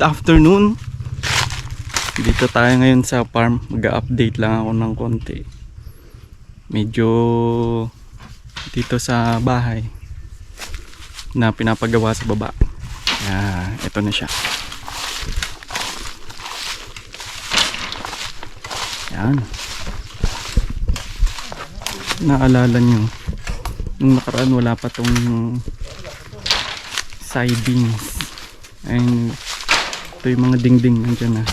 good afternoon. Dito tayo ngayon sa farm. Mag-update lang ako ng konti. Medyo dito sa bahay na pinapagawa sa baba. Ah, ito na siya. Yan. Naalala nyo, nung nakaraan wala pa tong sidings. Ayun, ito yung mga dingding nandiyan na.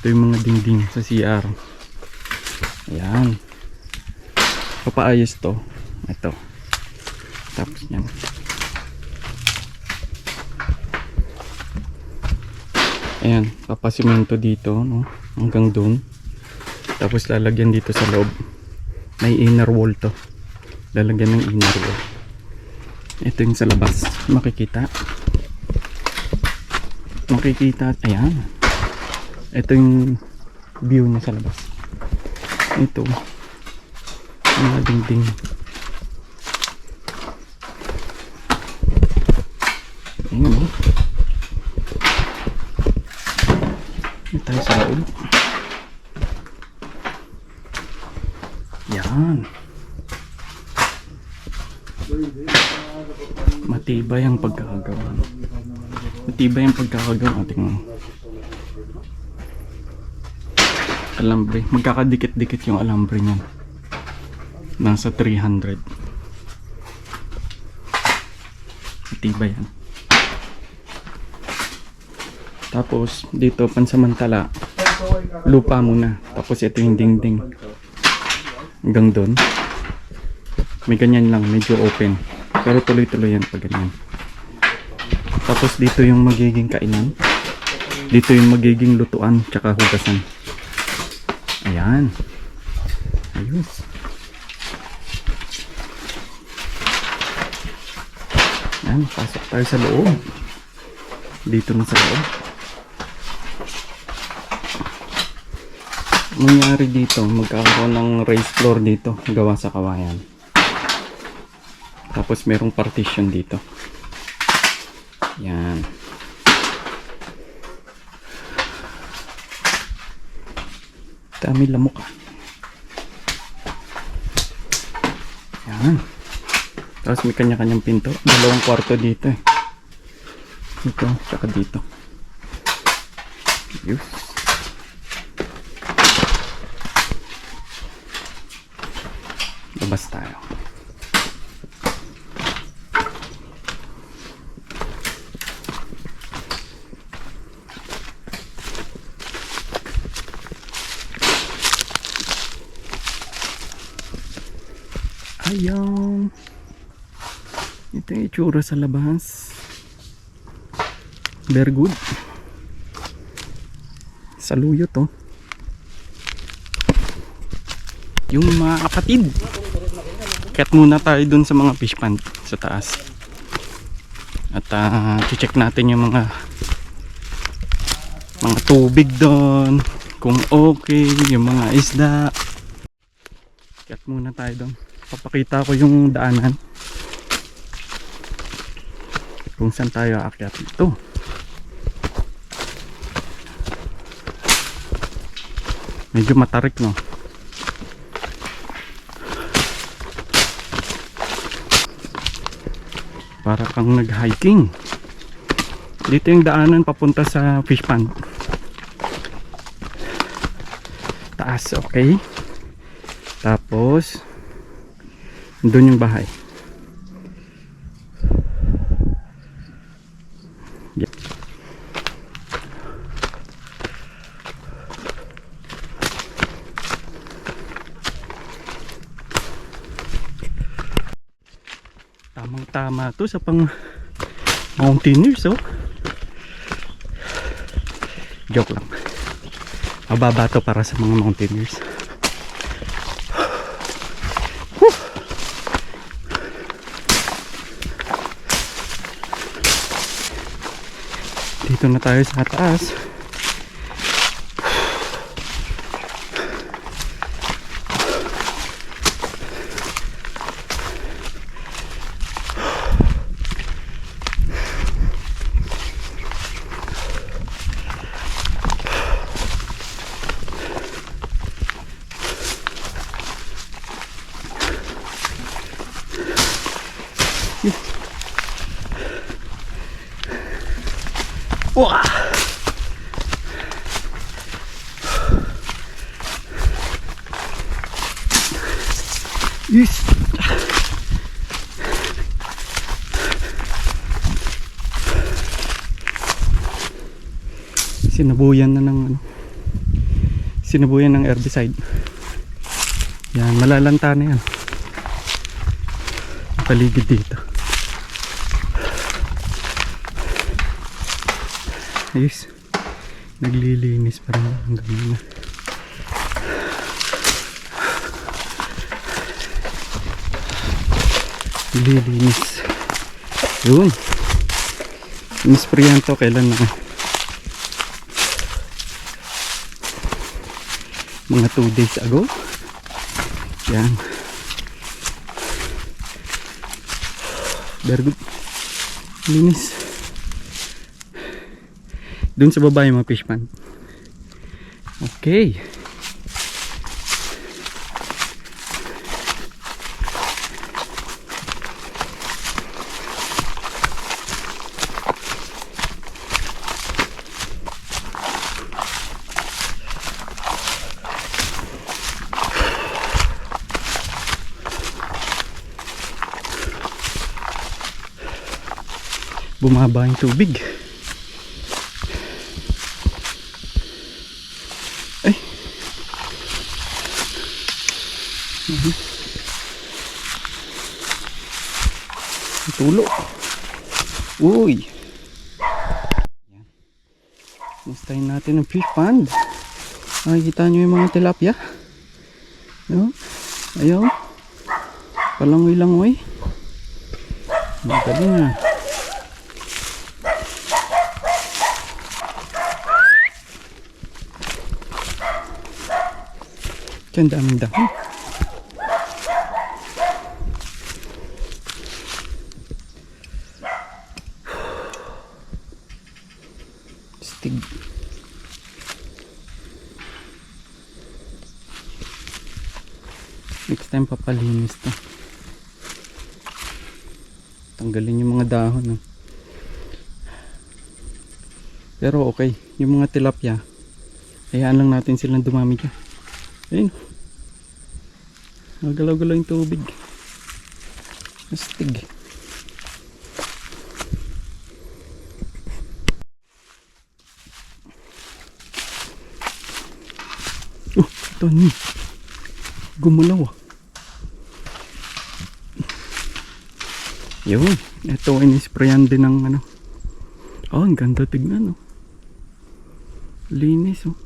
Ito yung mga dingding sa CR. Ayan. Papaayos to. Ito. Tapos yan. Ayan, papasimento dito, no? Hanggang doon. Tapos lalagyan dito sa loob. May inner wall to. Lalagyan ng inner wall. Ito yung sa labas. Makikita. Makikita. Ayan. Ito yung view niya sa labas. Ito. Mga dingding. Ayan o. Ito tayo sa loob. Yan. Matibay ang pagkakagawa. Matibay ang pagkakagawa. Tingnan. Alambre. Magkakadikit-dikit yung alambre niyan. Nasa 300. Matibay yan. Tapos, dito pansamantala, lupa muna. Tapos ito yung dingding. Hanggang doon. May ganyan lang, medyo open. Pero tuloy-tuloy yan pag ganyan. Tapos dito yung magiging kainan. Dito yung magiging lutuan, tsaka hugasan. Ayan. Ayos. Ayan, pasok tayo sa loob. Dito na sa loob. Nangyari dito, magkakaroon ng raised floor dito, gawa sa kawayan. Tapos merong partition dito. Yan. Dami lamok ah. Yan. Tapos may kanya-kanyang pinto. Dalawang kwarto dito eh. Dito, tsaka dito. Yus. Labas tayo. Ayan. Ito yung itsura sa labas. Very good. Saluyo to. Yung mga kapatid. Kat muna tayo dun sa mga fish pond sa taas. At uh, check natin yung mga mga tubig doon. Kung okay, yung mga isda. Kat muna tayo doon. Papakita ko yung daanan. Kung saan tayo aakyat. Ito. Medyo matarik no. Para kang nag-hiking. Dito yung daanan papunta sa fish pond. Taas, okay. Tapos, doon yung bahay. Yeah. Tamang tama to sa pang mountaineers oh. Joke lang. Mababa to para sa mga mountaineers. Dito na tayo sa taas. Wah! Yes. Sinabuyan na ng ano. Sinabuyan ng herbicide. Yan, malalanta na yan. Paligid dito. Ayos. Naglilinis pa rin hanggang na. Naglilinis. Yun. Inisprayan to kailan na. Mga 2 days ago. Yan. Very good. Linis. Doon sa baba yung mga fish pond. Okay. Bumaba yung tubig. Ay. Mhm. Tulo. Uy. Yan. Mustahin natin ang fish pond. Nakikita nyo yung mga tilapia? Ayun. Ayun. Palangoy-langoy. Magaling na. Diyan daming dahon. Stig. Next time papalinis to. Tanggalin yung mga dahon. ah. Pero okay, yung mga tilapia, hayaan lang natin silang dumami dyan. Ayun. Nagalaw-galaw yung tubig. Astig. Oh, ito ni. Gumalaw ah. Yun. Ito inisprayan din ng ano. Oh, ang ganda tignan oh. Linis oh.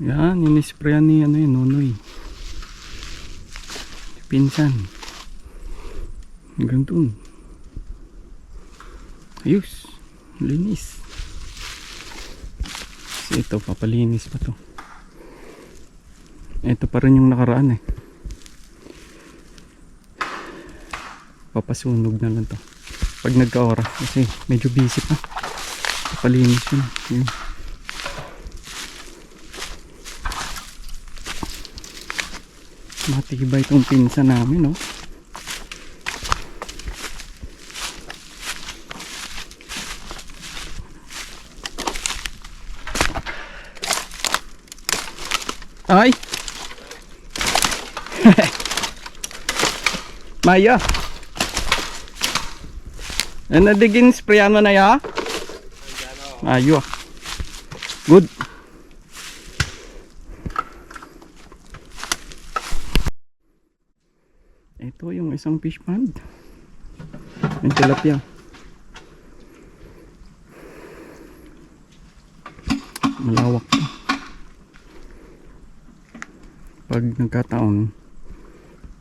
Yan, inisprayan ni ano yun, Nonoy. Pinsan. Hanggang dun. Ayos. Linis. Ito, papalinis pa to. Ito pa rin yung nakaraan eh. Papasunog na lang to. Pag nagka-oras. Kasi medyo busy pa. Papalinis yun. Yun. Matibay itong pinsa namin, no? Ay! Maya! Ano digin sprayan mo na ya? Ayo. Good. Ito yung isang fish pond. Yung tilapia. Malawak. Pag nagkataon,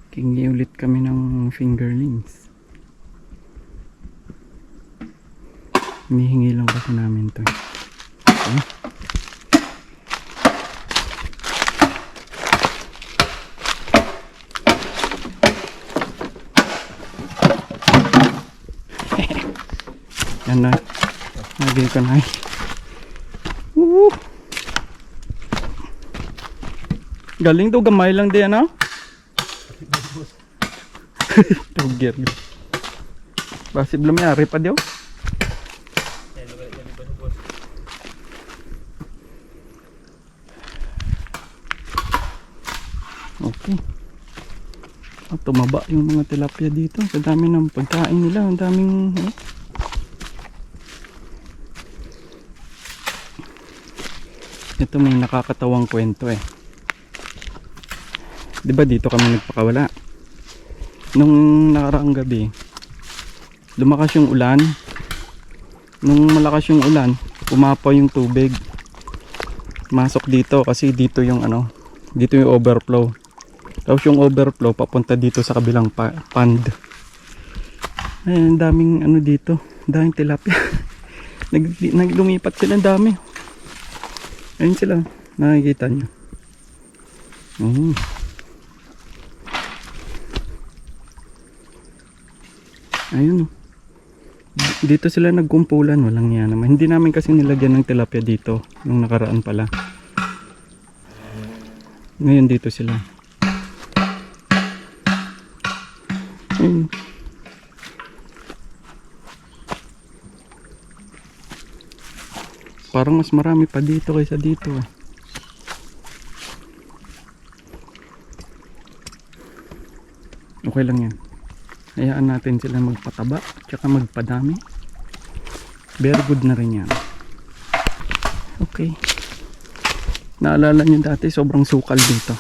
kingi ulit kami ng fingerlings. Hinihingi lang kasi namin to. Okay. Yan na. Lagay ko na. Woo! Galing to gamay lang din ano? Tugir. Possible mayari pa diyo. Okay. At tumaba yung mga tilapia dito. Sa dami ng pagkain nila. Ang daming... ano. Ito may nakakatawang kwento eh. 'Di ba dito kami nagpakawala? Nung nakaraang gabi, lumakas yung ulan. Nung malakas yung ulan, pumapaw yung tubig. Masok dito kasi dito yung ano, dito yung overflow. Tapos yung overflow papunta dito sa kabilang pa- pond. Ay, ang daming ano dito, daming tilapia. Nag, naglumipat sila ang dami. Ayun sila, nakikita nyo. Mm. Ayun oh. Dito sila nagkumpulan, walang yan naman. Hindi namin kasi nilagyan ng tilapia dito, nung nakaraan pala. Ngayon dito sila. Ayun. Parang mas marami pa dito kaysa dito eh. Okay lang yan. Hayaan natin sila magpataba tsaka magpadami. Very good na rin yan. Okay. Naalala nyo dati sobrang sukal dito.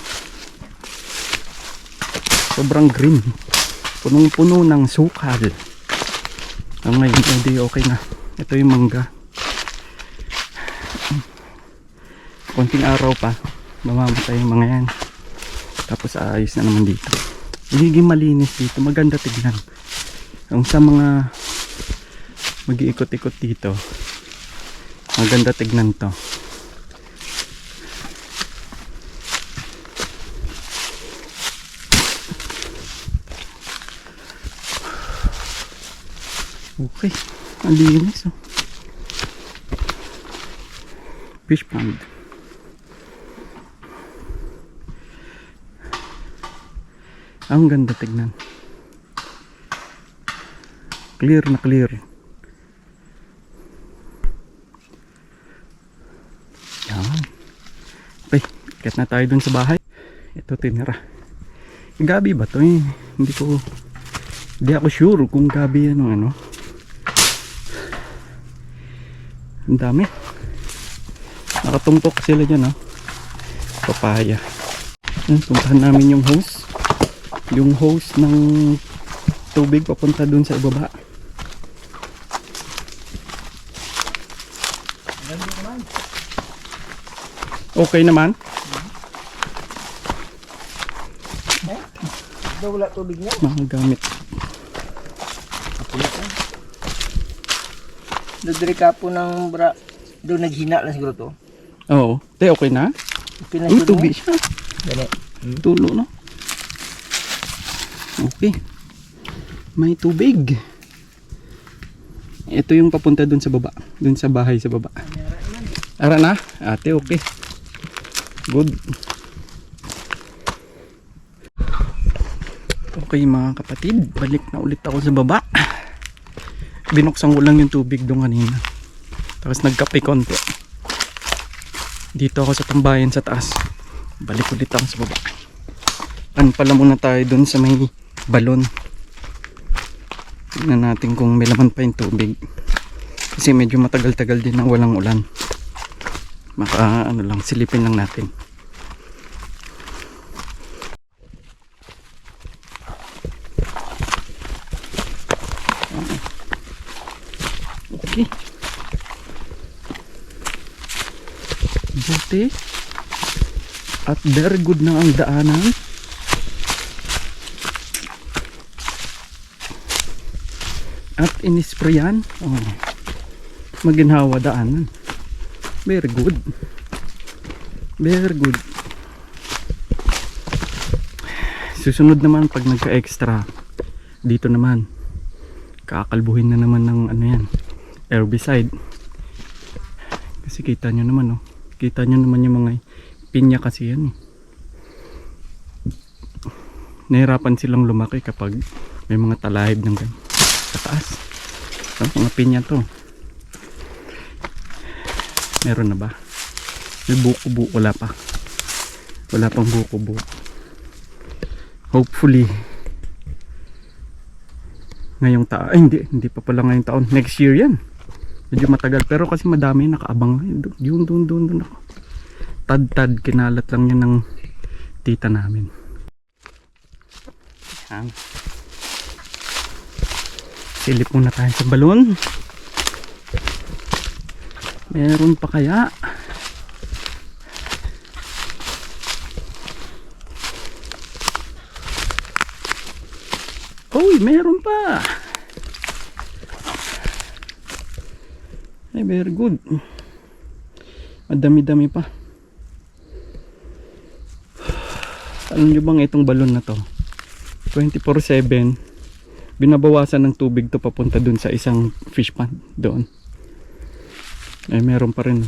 Sobrang green. Punong-puno ng sukal. Ang ngayon hindi okay na. Ito yung mangga. Konting araw pa. Mamamatay yung mga yan. Tapos aayos na naman dito. Magiging malinis dito. Maganda tignan. Kung sa mga mag-iikot-ikot dito. Maganda tignan to. Okay. Ang linis oh. Fish pond. Ang ganda tignan. Clear na clear. Yan. Okay, ikat na tayo dun sa bahay. Ito tinira. Gabi ba to eh? Hindi ko hindi ako sure kung gabi yan o ano. Ang dami. Nakatumpok sila dyan oh. Papaya. Yan, puntahan namin yung hose. Yung hose ng tubig papunta dun sa ibaba. Okay naman? Daw wala tubig niya. Mga gamit. Dodre ka po ng bra. Doon naghina lang siguro to. Oo. Te, okay na? Okay na siguro tubig siya. Dali. Tulo, no? Okay. May tubig. Ito yung papunta dun sa baba. Dun sa bahay sa baba. Ara na? Ate, okay. Good. Okay mga kapatid, balik na ulit ako sa baba. Binuksan ko lang yung tubig doon kanina. Tapos nagkape konti. Dito ako sa tambayan sa taas. Balik ulit ako sa baba. Ano pala muna tayo doon sa may balon. Tignan natin kung may laman pa yung tubig. Kasi medyo matagal-tagal din na walang ulan. Maka ano lang, silipin lang natin. Okay. Buti. At very good na ang daanan. At inisprayan. Oh. Maginhawa daanan. Very good. Very good. Susunod naman pag nagka-extra. Dito naman. Kakalbuhin na naman ng ano yan. Herbicide. Kasi kita nyo naman oh. Kita nyo naman yung mga pinya kasi yan eh. Nahirapan silang lumaki kapag may mga talahib ng gan. sa taas. Ito, mga pinya to. Meron na ba? May buko-buko. Wala pa. Wala pang buko-buko. Hopefully, ngayong taon. Hindi. Hindi pa pala ngayong taon. Next year yan. Medyo matagal. Pero kasi madami nakaabang. Yun, doon, doon, doon ako. Tad-tad. Kinalat lang yan ng tita namin. Yan. Silip muna tayo sa balon. Meron pa kaya? Uy, meron pa. Very good. Madami-dami pa. Alam nyo bang itong balon na to? 24-7 binabawasan ng tubig to papunta dun sa isang fish pond doon. Eh, meron pa rin.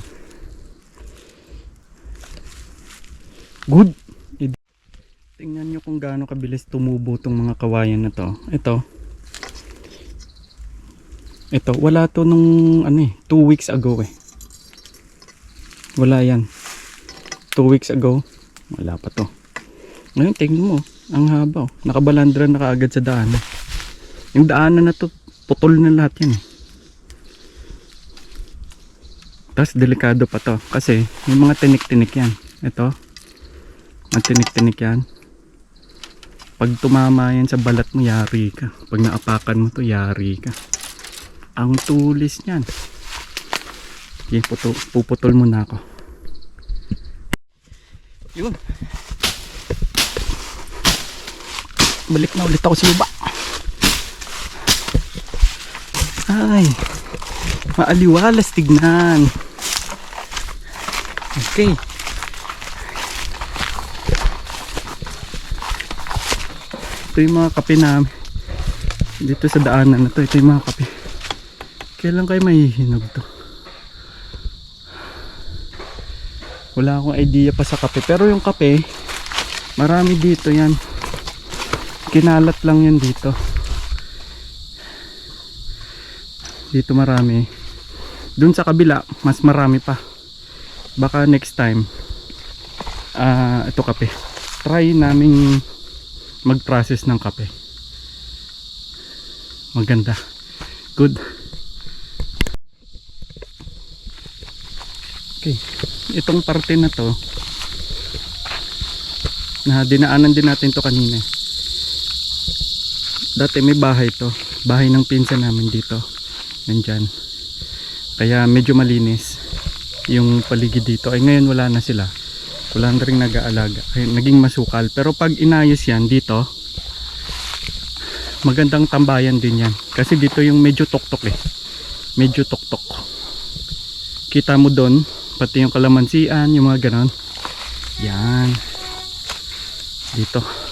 Good! Tingnan nyo kung gaano kabilis tumubo tong mga kawayan na to. Ito. Ito, wala to nung ano eh, 2 weeks ago eh. Wala yan. 2 weeks ago, wala pa to. Ngayon, tingnan mo, ang haba oh. Nakabalandra na kaagad sa daan. Yung daanan na to, putol na lahat yan eh. Tapos delikado pa to. Kasi may mga tinik-tinik yan. Ito. Mga tinik-tinik yan. Pag tumama yan sa balat mo, yari ka. Pag naapakan mo to, yari ka. Ang tulis niyan. Okay, puto, puputol muna ako. Yun. Balik na ulit ako sa baba. Ay, maaliwalas tignan. Okay. Ito yung mga kape namin. Dito sa daanan na to, ito yung mga kape. Kailan kayo mahihinog to? Wala akong idea pa sa kape. Pero yung kape, marami dito yan. Kinalat lang yan dito. dito marami. Dun sa kabila mas marami pa. Baka next time ah ito kape. Try naming mag process ng kape. Maganda. Good. Okay. Itong parte na to na dinaanan din natin to kanina dati may bahay to. Bahay ng pinsan namin dito. Nandyan. Kaya medyo malinis yung paligid dito. Ay ngayon wala na sila. Wala na rin nag-aalaga. Kaya naging masukal. Pero pag inayos yan dito magandang tambayan din yan. Kasi dito yung medyo tuktok eh. Medyo tuktok. Kita mo doon pati yung kalamansian yung mga ganon. Yan. Dito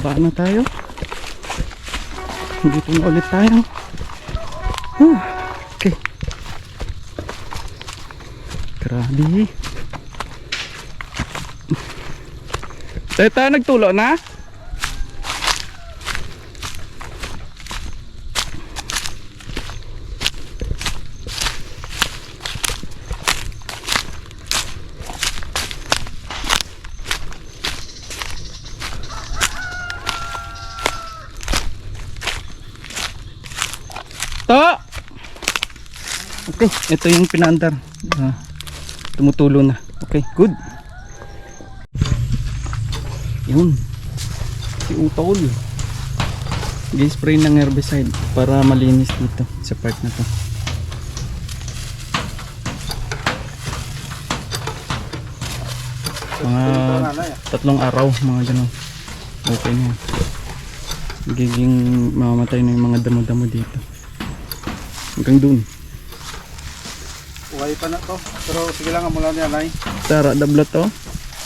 Pababa na tayo. Dito na ulit tayo. Huh. Okay. Grabe. Teta, nagtulo na? To! Okay, ito yung pinandar. Ah, tumutulo na. Okay, good. Yun. Si Utol. Gi-spray ng herbicide para malinis dito sa part na to. Mga tatlong araw, mga ganun. Okay na. yan. Magiging mamamatay na yung mga damo-damo dito. Hanggang dun. Uway pa na to. Pero sige lang, mula niya, Nay. Tara, dabla to.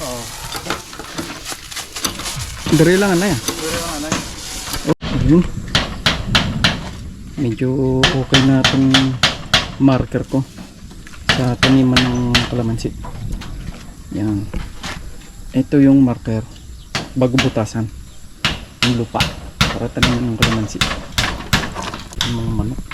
Oo. Dari lang na yan. Pwede lang, Nay. Oh, yun. Medyo okay na itong marker ko sa taniman ng kalamansi. Yan. Ito yung marker. bago butasan yung lupa para taniman ng kalamansi yung mga manok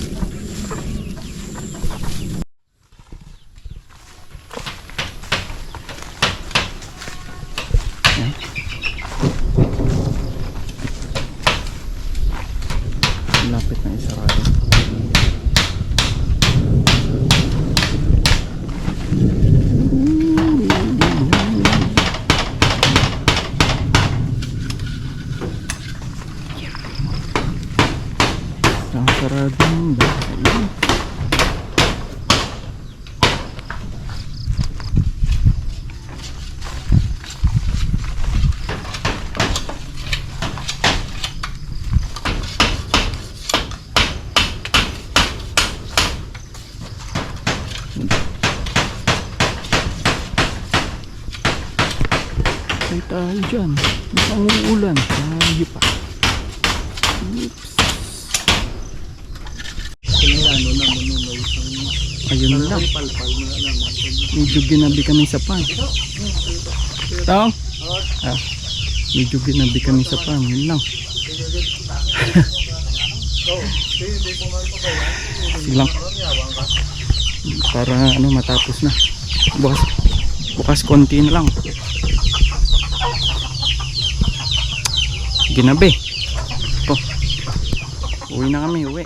Ay tayo dyan. Mukhang uulan. Tayo pa. Oops. Ayun lang. Medyo ginabi kami sa pan. Tao? Ah, medyo ginabi kami sa pan. Yun lang. Silang. Para ano matapos na. Bukas, bukas konti na lang. Ginabi. Oh. Uwi na kami, uwi.